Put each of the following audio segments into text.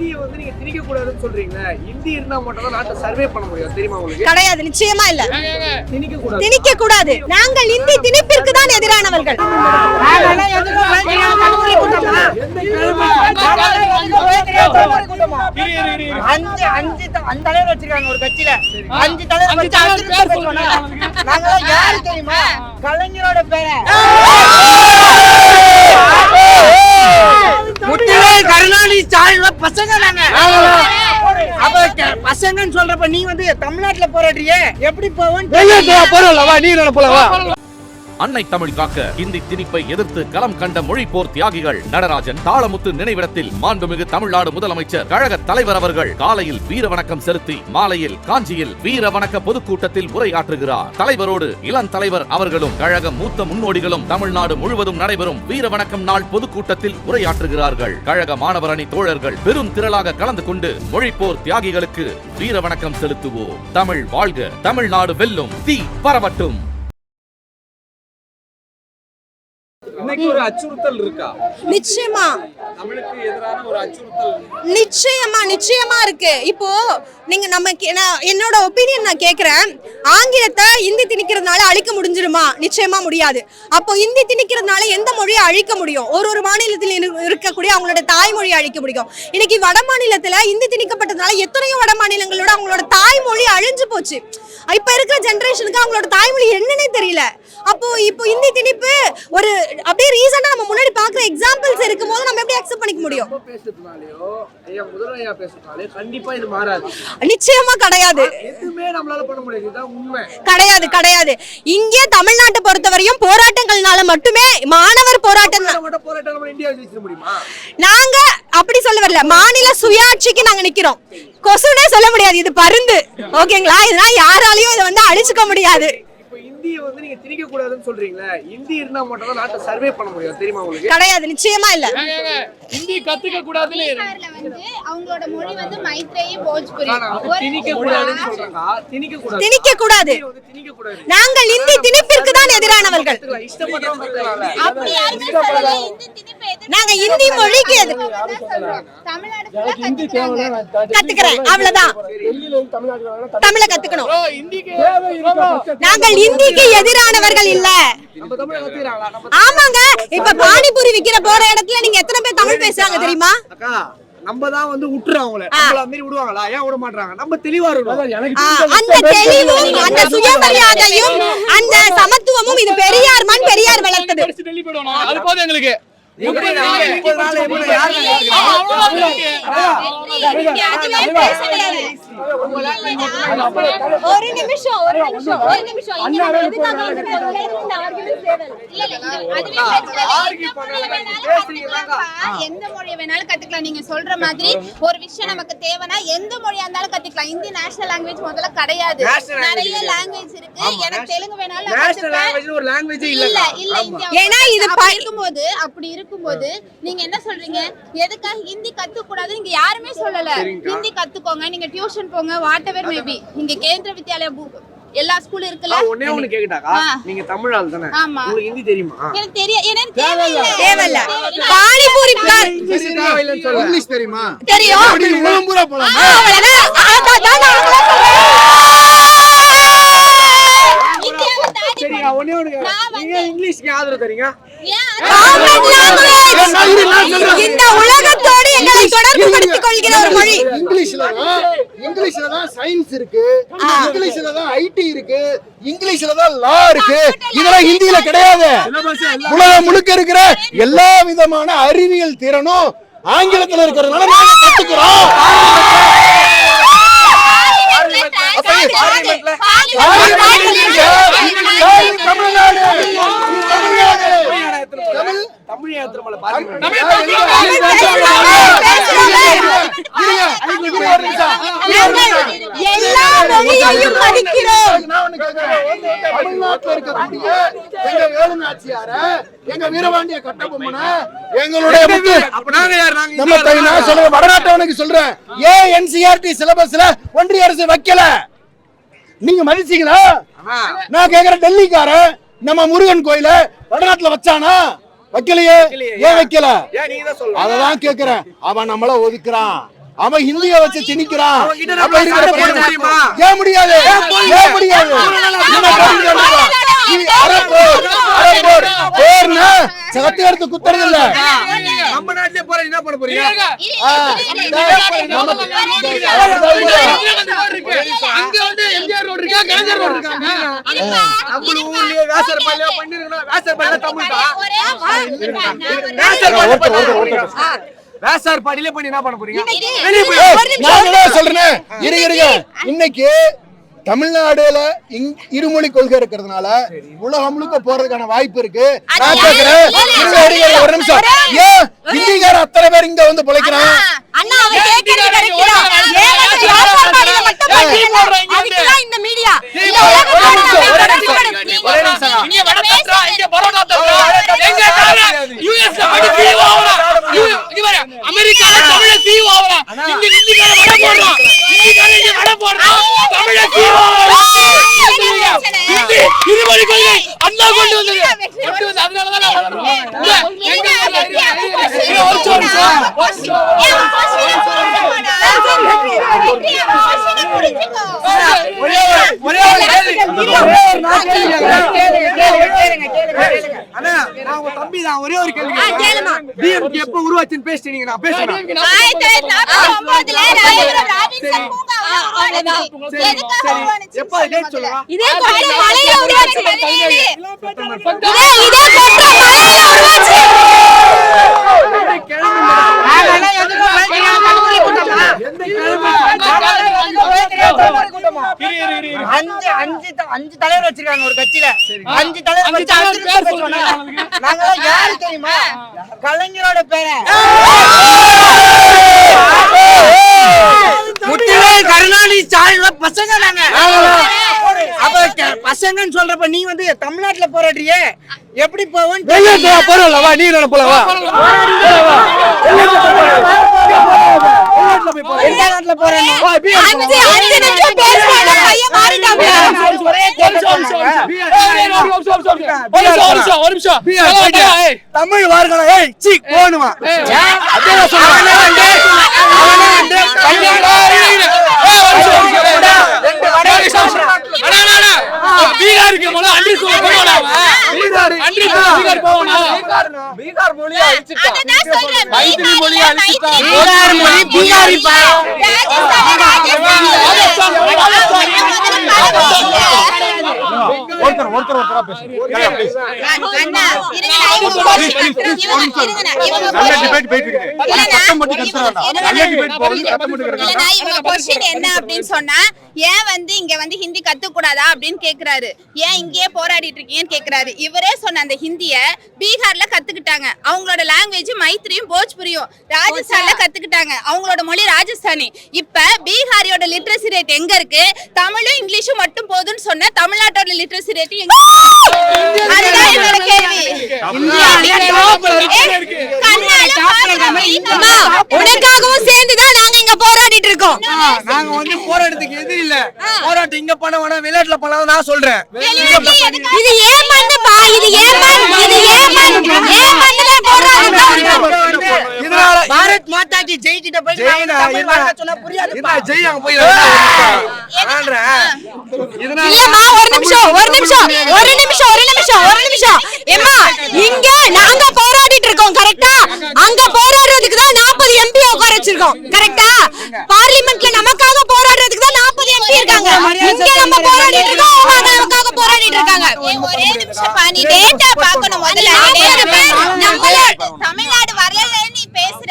இந்தியை வந்து நீங்க திணிக்க கூடாதுன்னு சொல்றீங்களா இந்தி இருந்தா மட்டும் தான் நாட்டை சர்வே பண்ண முடியும் தெரியுமா உங்களுக்கு? கிடையாது நிச்சயமா இல்ல. திணிக்க கூடாது. திணிக்க கூடாது. நாங்கள் இந்தி திணிப்பிற்கு தான் எதிரானவர்கள். அஞ்சு அஞ்சு த- அஞ்சு தலைவர் வச்சிருக்காங்க ஒரு கட்சியில. அஞ்சு தலைவர் நாங்களாம் யாரு தெரியுமா? கலைஞரோட பேரை ஸ்டாலின் பசங்க க- பசங்கன்னு சொல்றப்ப நீ வந்து தமிழ்நாட்டுல போராடுறியே? எப்படி போவோம் அன்னை தமிழ் காக்க இந்தி திணிப்பை எதிர்த்து களம் கண்ட மொழிப்போர் தியாகிகள் நடராஜன் தாளமுத்து நினைவிடத்தில் மாண்புமிகு தமிழ்நாடு முதலமைச்சர் கழக தலைவர் அவர்கள் காலையில் வீர வணக்கம் செலுத்தி மாலையில் காஞ்சியில் வீர வணக்க பொதுக்கூட்டத்தில் உரையாற்றுகிறார். தலைவரோடு இளம் தலைவர் அவர்களும் கழக மூத்த முன்னோடிகளும் தமிழ்நாடு முழுவதும் நடைபெறும் வீர வணக்கம் நாள் பொதுக்கூட்டத்தில் உரையாற்றுகிறார்கள். கழக மாணவர் அணி தோழர்கள் பெரும் திரளாக கலந்து கொண்டு மொழிப்போர் தியாகிகளுக்கு வீர வணக்கம் செலுத்துவோம். தமிழ் வாழ்க தமிழ்நாடு வெல்லும். தீ பரவட்டும். இன்னைக்கு ஒரு அச்சுறுத்தல் இருக்கா? நிச்சயமா. தமிழுக்கு எதிரான ஒரு அச்சுறுத்தல் நிச்சயமா நிச்சயமா இருக்கு. இப்போ நீங்க நம்ம என்னோட ஒப்பீனியன் நான் கேக்குறேன். ஆங்கிலத்தை இந்தி திணிக்கிறதுனால அழிக்க முடிஞ்சிருமா நிச்சயமா முடியாது. அப்போ இந்தி திணிக்கிறதுனால எந்த மொழியை அழிக்க முடியும்? ஒரு ஒரு மாநிலத்தில் இரு- இருக்கக்கூடிய அவங்களோட தாய்மொழியை அழிக்க முடியும். இன்னைக்கு வட மாநிலத்துல இந்தி திணிக்கப்பட்டதுனால எத்தனையோ வட மாநிலங்களோட அவங்களோட தாய்மொழி அழிஞ்சு போச்சு. இப்ப இருக்கிற ஜெனரேஷனுக்கு அவங்களோட தாய்மொழி என்னன்னே தெரியல. அப்போ இப்போ இந்தி திணிப்பு ஒரு அப்படியே ரீசெண்டா நம்ம முன்னாடி பாக்குற எக்ஸாம்பிள்ஸ் இருக்கும்போது நம்ம எப்படி அக்செப்ட் பண்ணிக்க முடியும்? கண்டிப்பா இது மாறாது. நிச்சயமா கிடையாது. கிடையாது கிடையாது. இங்கே தமிழ்நாட்டை பொறுத்தவரையும் போராட்டங்கள்னால மட்டுமே மாணவர் போராட்டம் நாங்க அப்படி சொல்ல வரல. மாநில சுயாட்சிக்கு நாங்க நிக்கிறோம். கொசுனே சொல்ல முடியாது. இது பருந்து. ஓகேங்களா? இதெல்லாம் யாராலையும் இதை வந்து அழிச்சுக்க முடியாது. இந்தியை வந்து நீங்க திணிக்க கூடாதுன்னு சொல்றீங்களா இந்தி இருந்தா மட்டும் தான் நாட்டை சர்வே பண்ண முடியும். தெரியுமா உங்களுக்கு? கிடையாது நிச்சயமா இல்ல. ஹிந்தி கத்துக்க கூடாதுன்னு வந்து அவங்களோட மொழி வந்து மைத்ரேயி போஜ்புரி. திணிக்க கூடாதுன்னு சொல்றாங்க. திணிக்க கூடாது. திணிக்க கூடாது. திணிக்க கூடாது. நாங்கள் இந்தி திணிப்பிற்கு தான் எதிரானவர்கள். இஷ்டப்பட்டவங்க. அப்படி யாருமே சொல்லல இந்தி திணிப்பை நாங்க இந்தி மொழிக்கு கத்துக்கிறேன். அவ்வளவுதான். தமிழ கத்துக்கணும். நாங்கள் இந்திக்கு எதிரானவர்கள் இல்ல. ஆமாங்க. இப்ப பானிபூரி விக்கிற போற இடத்துல நீங்க எத்தனை பேர் தமிழ் பேசுறாங்க தெரியுமா? அக்கா நம்ம தான் வந்து விட்டுறோம் அவங்கள. நம்மள விடுவாங்களா? ஏன் விட மாட்டாங்க நம்ம தெளிவா இருக்கணும். ஆ, அந்த தெளிவும் அந்த சுயமரியாதையும் அந்த சமத்துவமும் இது பெரியார் பெரியார் வளர்த்தது. அது போதும் எங்களுக்கு. எப்படி நாள் எப்படி யாரு ஒரு நிமிஷம் ஒரு நிமிஷம் ஒரு நிமிஷம் எந்த மொழியை வேணாலும் கத்துக்கலாம் நீங்க சொல்ற மாதிரி ஒரு விஷயம் நமக்கு தேவைன்னா எந்த மொழியா இருந்தாலும் கத்துக்கலாம். இந்தி நேஷனல் லாங்குவேஜ் முதல்ல கிடையாது. நிறைய லாங்குவேஜ் இருக்கு. எனக்கு தெலுங்கு வேணாலும் நான் நேஷனல் கத்துப்பேன். லாங்குவேஜ் ஒரு லாங்குவேஜ் இல்ல. இல்ல ஏன்னா இது அப்படி ப- இருக்கும்போது அப்படி இருக்கும்போது நீங்க என்ன சொல்றீங்க? எதுக்காக ஹிந்தி கத்துக்க கூடாது நீங்க யாருமே சொல்லல. ஹிந்தி கத்துக்கோங்க நீங்க டியூஷன் போங்க வாட் எவர் மேபி இங்க கேந்திர வித்யாலயா எல்லா ஸ்கூலும் இருக்குல்ல ஒன்னே ஒண்ணு கேக்குட்டாக்கா. நீங்க தமிழ் ஆள் தானே ஆமா. உங்களுக்கு ஹிந்தி தெரியுமா எனக்கு தெரியும் எனக்கு தேவையில்ல தேவையில்ல பானிபூரி கார் தேவையில்லைன்னு சொல்ல. இங்கிலீஷ் தெரியுமா தெரியும் அப்படி உலகம் பூரா போலாம் ஆ, அவ்வளவுதான். அதான் தான் இந்தியாவை தாண்டி சரிங்க ஒண்ணு நீங்க இங்கிலீஷ்க்கு ஆதரவு தரீங்க ஏன். இந்த உலகத்தோடு எங்களை தொடர்பு படுத்திக் கொள்கிற ஒரு மொழி. இங்கிலீஷ்ல தான் இங்கிலீஷ்ல தான் சயின்ஸ் இருக்கு இங்கிலீஷ்ல தான் ஐடி இருக்கு இங்கிலீஷ்ல தான் லா இருக்கு. இதெல்லாம் ஹிந்தியில கிடையாது. உலகம் முழுக்க இருக்கிற எல்லா விதமான அறிவியல் திறனும் ஆங்கிலத்துல இருக்கிறதுனால நாங்க கத்துக்கிறோம் அப்ப பார்லிமெண்ட்ல சாரி, தமிழ்நாடு தமிழ்நாடு தமிழ் தமிழ் ஏத்திரமல பார்லிமெண்ட் எல்லா மொழியையும் மதிக்கிறோம் நான் ஒண்ணு கேக்குறேன். தமிழ்நாட்டுல இருக்கக்கூடிய எங்க வேலு நாச்சியார எங்க வீரபாண்டிய கட்டபொம்மன எங்களுடைய நம்ம நான் சொல்றேன் வடநாட்டவனுக்கு சொல்றேன். ஏன் என்சிஆர்டி சிலபஸ்ல ஒன்றிய அரசு வைக்கல. நீங்க மதிச்சீங்களா. நான் கேக்குறேன் டெல்லிக்காரன் நம்ம முருகன் கோயில வடநாட்டுல வச்சானா? வைக்கலையே. ஏன் வைக்கல? அததான் கேக்குறேன். அவன் நம்மள ஒதுக்குறான். அவன் ஹிந்திய வச்சு திணிக்கிறான்? ஏன் முடியாது? ஏன் சகத்தி எடுத்து குத்துறது இல்ல நம்ம நாட்டிலே போற என்ன பண்ண போறீங்க? அங்க வந்து எம்ஜிஆர் ரோடு இருக்கா? கலைஞர் ரோடு இருக்காங்க நம்ம ஊர்லயே வேசர் பள்ளியா பண்ணிருக்கணும். வேசர் பள்ளியா தமிழ் தான். வேசர் பள்ளி வேசார் படியில பண்ணி என்ன பண்ண போறீங்க? நான் சொல்றேன். இருங்க இருங்க இன்னைக்கு தமிழ்நாடுல இங்- இருமொழி கொள்கை இருக்கிறதுனால உலகம் முழுக்க போறதுக்கான வாய்ப்பு இருக்கு. நான் கேக்குறேன் ஒரு நிமிஷம். ஏன் அத்தனை பேர் இங்க வந்து பிழைக்கிறான்? அண்ணா அவன் கேக்குறது correct தான். ஏன் வந்து வியாபார பாடியில மட்டும் பண்றீங்க? அதுக்குதான் இந்த மீடியா இந்த உலகத்தோட நம்ம ஒரே நிமிஷம். இங்க வடை தட்டுறா, இங்க பரோட்டா தட்டுறா. எங்க தானே US ல படி CEO ஆகலாம். இவ- இங்க பாரு, அமெரிக்கால தமிழ CEO ஆகலாம். இங்க ஹிந்திக்கார வடை போடுறான். ஹிந்திக்கார இங்க வடை போடுறான். தமிழ CEO ஆகலாம். ஹிந்தி, இருமொழி கொள்கை அண்ணா கொண்டு வந்தது. கொண்டு வந்தது. அதனாலதான் நான் வளர்றோம். இல்ல, எங்க ஊர்ல இருக்கு. இரு, ஒரு நிமிஷம், ஒரு நிமிஷம். ஒரு நிமிஷம். ஒரே ஒரு- ஒரே ஒரு கேள்வி. ஒரே ஒரு நான் கேள்வி கேட்கிறேன். அண்ணா, நான் உங்க தம்பி தான். ஒரே ஒரு கேள்வி கேட்கிறேன். கேளுமா. DMK எப்ப உருவாச்சுன்னு பேசிட்டு நீங்க நான் பேசுறேன் ஆயிரத்தி தொள்ளாயிரத்தி நாற்பத்தி ஒன்பதுல ராஜேந்திர ராபின்சன் பூங்கா உருவானது. சரி, எதுக்காக சரி. உருவானுச்சுன்னு எப்ப date சொல்லுங்க. இதே கொற்ற மலையில உருவாச்சு பதினேழு. இதே இதே கொற்ற மலையில உருவாச்சு கூட்டமா? அஞ்சு அஞ்சு அஞ்சு தலைவர் வச்சிருக்காங்க ஒரு கட்சியில. அஞ்சு தலைவர் தலைவர் பேர் யாரு தெரியுமா? கலைஞரோட பேரை. முத்துவேல் கருணாநிதி ஸ்டாலின் பசங்க நாங்க. அப்ப பசங்கன்னு சொல்றப்ப நீ வந்து தமிழ்நாட்டுல போராடுறியே. எப்படி போவோம் வா நீ என்ன நாட்டுல போறேன் அஞ்சு அஞ்சு நிமிஷம் பேசுவாங்க பையன் மாறிட்டாங்க தமிழ் வார்கலாம் ஏய் சீ போணுமா சொல்றேன். பீகாருக்கு முதல்ல அன்றி சொல்ல போவானா அவன்? பீகார் அன்றி சொல்ல பீகார் போவானா? பீகார் மொழியா அழிச்சிட்டான். மைத்திரி மொழியை அழிச்சிட்டான். பீகார் மொழி பீகாரிப்பா ராஜஸ்தான், ராஜஸ்தான். ராஜஸ்தான், ராஜஸ்தான். ஒருத்தர் ஒருத்தர் பேசுங்க என்ன அப்படின்னு சொன்னா ஏன் வந்து இங்க வந்து ஹிந்தி கத்துக்க கூடாதா அப்படின்னு கேக்குறாரு ஏன் இங்கேயே போராடிட்டு இருக்கீங்கன்னு கேக்குறாரு இவரே சொன்ன அந்த ஹிந்திய பீகார்ல கத்துக்கிட்டாங்க அவங்களோட லாங்குவேஜ் மைத்திரியும் போஜ்புரியும் ராஜஸ்தான்ல கத்துக்கிட்டாங்க அவங்களோட மொழி ராஜஸ்தானி இப்ப பீகாரியோட லிட்ரஸி ரேட் எங்க இருக்கு தமிழும் இங்கிலீஷும் மட்டும் போதும்னு சொன்ன தமிழ்நாட்டோட லிட்ரஸி ரேட் உனக்காகவும் சேர்ந்துதான் நாங்க இங்க போராடிட்டு இருக்கோம். நாங்க வந்து போராட்டத்துக்கு எதிரி இல்ல. போராட்டம் இங்க பண்ண வேணாம் வெளிநாட்டுல பண்ணலாம் நான் சொல்றேன். இது ஏன் மண்ணுப்பா இது ஏன் மண் இது ஏன் மண் ஏன் மண்ணுல போராடுறோம் இதனால கி ஜெய் கிட்ட போய் நான் ஜெயினா, தமிழ் என்ன? வார்த்தை சொன்னா புரியாது என்ன ஜெய் அங்க போய் இதனால இல்லம்மா ஒரு நிமிஷம் ஒரு நிமிஷம் ஒரு நிமிஷம் ஒரு நிமிஷம் ஒரு நிமிஷம். ஏம்மா இங்க நாங்க போராடிட்டு இருக்கோம் கரெக்டா அங்க போராடுறதுக்கு தான் 40 எம்பி உட்கார வச்சிருக்கோம் கரெக்டா பார்லிமெண்ட்ல நமக்காக போராடுறதுக்கு தான் 40 எம்பி இருக்காங்க. இங்க நம்ம போராடிட்டு இருக்கோம் அவங்க நமக்காக போராடிட்டு இருக்காங்க. ஒரே நிமிஷம் நீ data பார்க்கணும் முதல்ல. நீ data பாரு. நம்மளோட தமிழ்நாடு வரலன்னு நீ பேசுற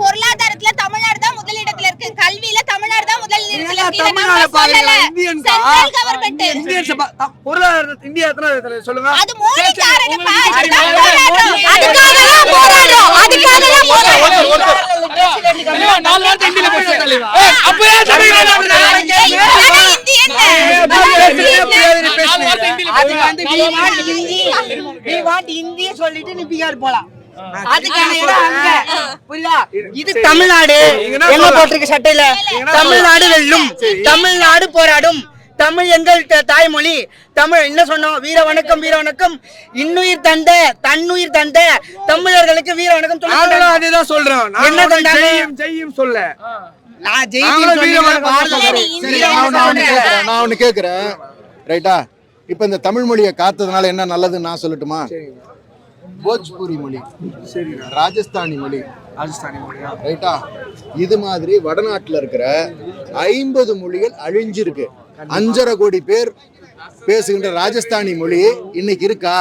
பொருளாதாரத்துல தமிழ்நாடு தான் முதலிடத்துல இருக்கு கல்வியில தமிழ்நாடு தான் முதலிடத்துல இருக்கு இதை நம்ம தமிழ்நாடு பாருங்க சொல்லல. பொருளாதார இந்தியா எத்தனை சொல்லுங்க? அது மோடி. அதுக்காக தான் போராடுறோம். அதுக்காக தான் போராடுறோம். நாலு வார்த்தை நீ வாட் வாட் ஹிந்தி சொல்லிட்டு நீ பீகார் போலாம். அதுக்கான இடம் அங்க. புரியுதா? இது தமிழ்நாடு. எங்க போட்டிருக்கு சட்டையில? தமிழ்நாடு வெல்லும். தமிழ்நாடு போராடும். தமிழ் எங்கள் தாய்மொழி. தமிழ் என்ன சொன்னோம்? வீர வணக்கம் வீர வணக்கம். இன்னுயிர் தந்த தன்னுயிர் தந்த தமிழர்களுக்கு வீர வணக்கம் சொல்ல நாங்களும் அதேதான் சொல்றோம் என்ன தந்தாங்க? ஜெயும் ஜெயும் சொல்ல. நான் நான் ஒண்ணு கேக்குறேன். ரைட்டா? இப்ப இந்த தமிழ் மொழியை காத்ததுனால என்ன நல்லதுன்னு நான் சொல்லட்டுமா? போஜ்பூரி மொழி. சரி ராஜஸ்தானி மொழி. ராஜஸ்தானி மொழியா? ரைட்டா இது மாதிரி வடநாட்டுல இருக்கிற ஐம்பது மொழிகள் அழிஞ்சிருக்கு. அஞ்சரை கோடி பேர் பேசுகின்ற ராஜஸ்தானி மொழி இன்னைக்கு இருக்கா?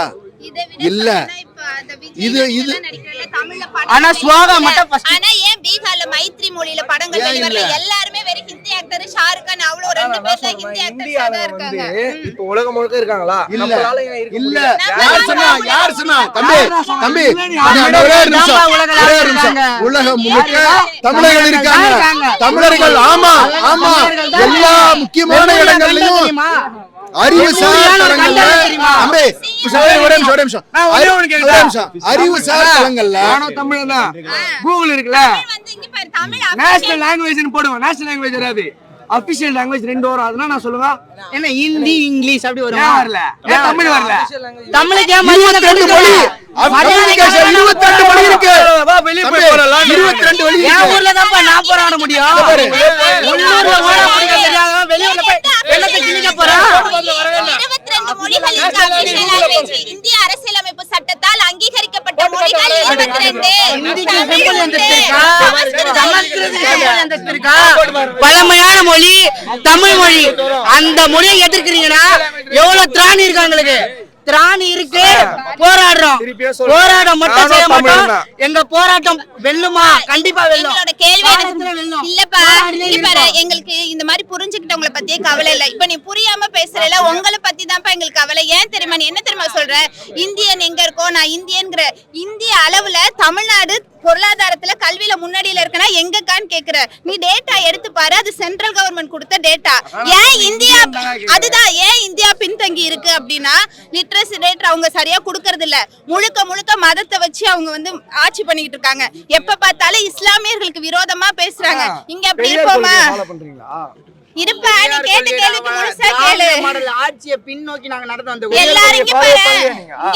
இல்ல. இது- இது- ஆனா மட்டும் ஏன் பீகார்ல மைத்ரி மொழியில படங்கள் வெளிவரல? எல்லாருமே வெறும் ஹிந்தி ஆக்டர் ஷாருக் கான் அவ்வளவு ரெண்டு பேர் தான் ஹிந்தி ஆக்டர்ஸா இந்தியால தான் வந்து இருக்காங்க இப்ப உலகம் முழுக்க இருக்காங்களா? இல்ல. நம்மளால ஏன் இருக்க இல்ல. முடியல? யார் சொன்னா? யார் சொன்னா? தம்பி தம்பி. தமிழர்கள் ஒரே நிமிஷம். ஒரே ஒரு நிமிஷம். இருக்காங்க. உலகம் முழுக்க தமிழர்கள் இருக்காங்க. இருக்காங்க. தமிழர்கள் ஆமா ஆமா. எல்லா முக்கியமான இடங்கள்லயும்? அறிவுசார் தெரியுமா? தம்பி ஒரே நிமிஷம் ஒரே நிமிஷம் நான் ஒரே. நிமிஷம். அறிவுசார் நானும் தான் கூகுள் இருக்குல்ல? தமிழ் வந்து இங்க பாரு தமிழ் நேஷனல் போடுவேன் நேஷனல் லாங்குவேஜ் வராது அபிஷியல் லாங்குவேஜ் ரெண்டு வரும். அதெல்லாம் நான் சொல்லுவேன். என்ன ஹிந்தி இங்கிலீஷ் அப்படி வரும்? வரல? தமிழ் வரல? தமிழுக்கு ஏன் மரியாதை இருபத்தி ரெண்டு மொழி. கம்யூனிகேஷன் இருபத்தி ரெண்டு மொழி இருக்கு. வா வெளிய போய் போறலாம். இருபத்தி ரெண்டு மொழி என் ஊர்ல நான் போராட முடியும். பாரு. உள்ளூர்ல ஓட முடியாது தெரியாதவன் வெளியூர்ல போய் வெள்ளத்தை கிழிக்க போறான் இருபத்தி ரெண்டு மொழிகள். இந்திய அரசியலமைப்பு சட்டத்தால் அங்கீகரிக்கப்பட்ட மொழிகள் இருபத்தி ரெண்டு. பழமையான மொழி தமிழ் மொழி. அந்த மொழியை எதிர்க்கிறீங்கன்னா எவ்வளவு திராணி இருக்கு உங்களுக்கு? திராணி இருக்கு. போராடுறோம். போராட்டம் மட்டும் செய்ய மாட்டோம். எங்க போராட்டம் வெல்லுமா? கண்டிப்பா வெல்லும். இல்லப்பா இருப்போம். எங்களுக்கு இந்த மாதிரி புரிஞ்சுக்கிட்டவங்கள பத்தியே கவலை இல்ல. இப்ப நீ புரியாம பேசுறல உங்களை பத்தி தான்ப்பா எங்களுக்கு கவலை. ஏன் தெரியுமா நீ என்ன தெரியுமா சொல்ற? இந்தியன் எங்க இருக்கோ நான் இந்தியன்ங்கிற இந்திய அளவுல தமிழ்நாடு பொருளாதாரத்துல கல்வியில முன்னாடியில இருக்கனா எங்கக்கான்னு கேக்குற நீ டேட்டா எடுத்து பாரு அது சென்ட்ரல் கவர்மெண்ட் கொடுத்த டேட்டா ஏன் இந்தியா அதுதான் ஏன் இந்தியா பின்தங்கி இருக்கு அப்படின்னா லிட்ரஸி ரேட் அவங்க சரியா கொடுக்கறது இல்ல. முழுக்க முழுக்க மதத்தை வச்சு அவங்க வந்து ஆட்சி பண்ணிக்கிட்டு இருக்காங்க. எப்ப பார்த்தாலும் இஸ்லாமியர்களுக்கு விரோதமா பேசுறாங்க. இங்க அப்படி இருப்போமா இருப்பா நீ கேட்ட கேள்விக்கு முழுசா கேளு. திராவிட மாடல் ஆட்சியை பின்னோக்கி நாங்க நடந்து வந்த எல்லாரும் இங்க பாரு.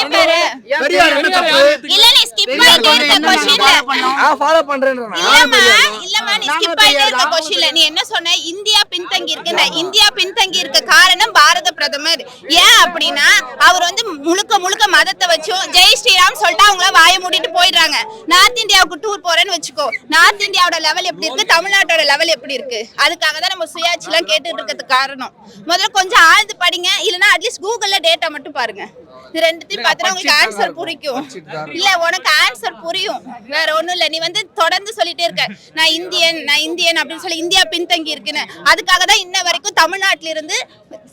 இங்க பாரு. பெரியார் என்ன தப்பு? இல்ல நீ ஸ்கிப் பண்ணிட்டே இருக்க கொஸ்டின்ல நான் ஃபாலோ பண்றேன்றேன் இல்லம்மா இல்லம்மா நீ ஸ்கிப் பண்ணிட்டே இருக்க கொஸ்டின்ல நீ என்ன சொன்ன? இந்தியா பின்தங்கி இருக்கு. நான் இந்தியா பின்தங்கி இருக்க காரணம் பாரத பிரதமர். ஏன் அப்படின்னா அவர் வந்து முழுக்க முழுக்க மதத்தை வச்சும் ஜெய் ஸ்ரீராம் சொல்லிட்டு அவங்கள வாயை மூடிட்டு போயிடுறாங்க. நார்த் இந்தியாவுக்கு டூர் போறேன்னு வச்சுக்கோ. நார்த் இந்தியாவோட லெவல் எப்படி இருக்கு? தமிழ்நாட்டோட லெவல் எப்படி இருக்கு? அதுக்காக தான் நம்ம சுயாட்சி எல்லாம் கேட்டுட்டு இருக்கிறதுக்கு காரணம். முதல்ல கொஞ்சம் ஆழ்ந்து படிங்க. இல்லனா அட்லீஸ்ட் கூகுள்ல டேட்டா மட்டும் பாருங்க. இது ரெண்டுத்தையும் பார்த்தா உங்களுக்கு ஆன்சர் புரிக்கும். இல்ல உனக்கு ஆன்சர் புரியும். வேற ஒண்ணும் இல்ல. நீ வந்து தொடர்ந்து சொல்லிட்டே இருக்க. நான் இந்தியன் நான் இந்தியன் அப்படின்னு சொல்லி இந்தியா பின்தங்கி இருக்குன்னு. அதுக்காக தான் இன்ன வரைக்கும் தமிழ்நாட்டுல இருந்து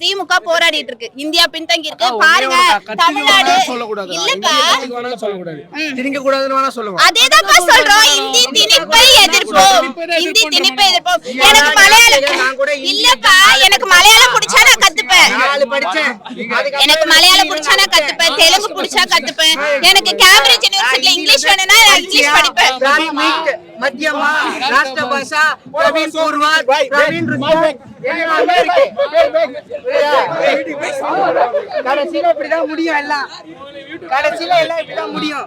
திமுக போராடிட்டு இருக்கு. இந்தியா பின்தங்கி இருக்கு பாருங்க தமிழ்நாடு சொல்லக்கூடாது. திணிக்க கூடாதுன்னு வேணா சொல்லுங்க அதேதான்ப்பா சொல்றோம். இந்தி திணிப்பை எதிர்ப்போம். இந்தி திணிப்பை எதிர்ப்போம். எனக்கு மலையாளம் இல்லப்பா எனக்கு மலையாளம் பிடிச்சா நான் கத்துப்பேன். எனக்கு மலையாளம் பிடிச்சா நான் கத்துப்பேன். தெலுங்கு பிடிச்சா கத்துப்பேன். எனக்கு கேம்பிரிட்ஜ் யுனிவர்சிட்டில இங்கிலீஷ் வேணும்னா இங்கிலீஷ் படிப்பேன். మధ్యమ రాష్ట్ర భాష ప్రవీణ్ పూర్వాత్ ప్రవీణ్ கடைசியில இப்படிதான் முடியும் எல்லாம் கடைசியில எல்லாம் இப்படிதான் முடியும்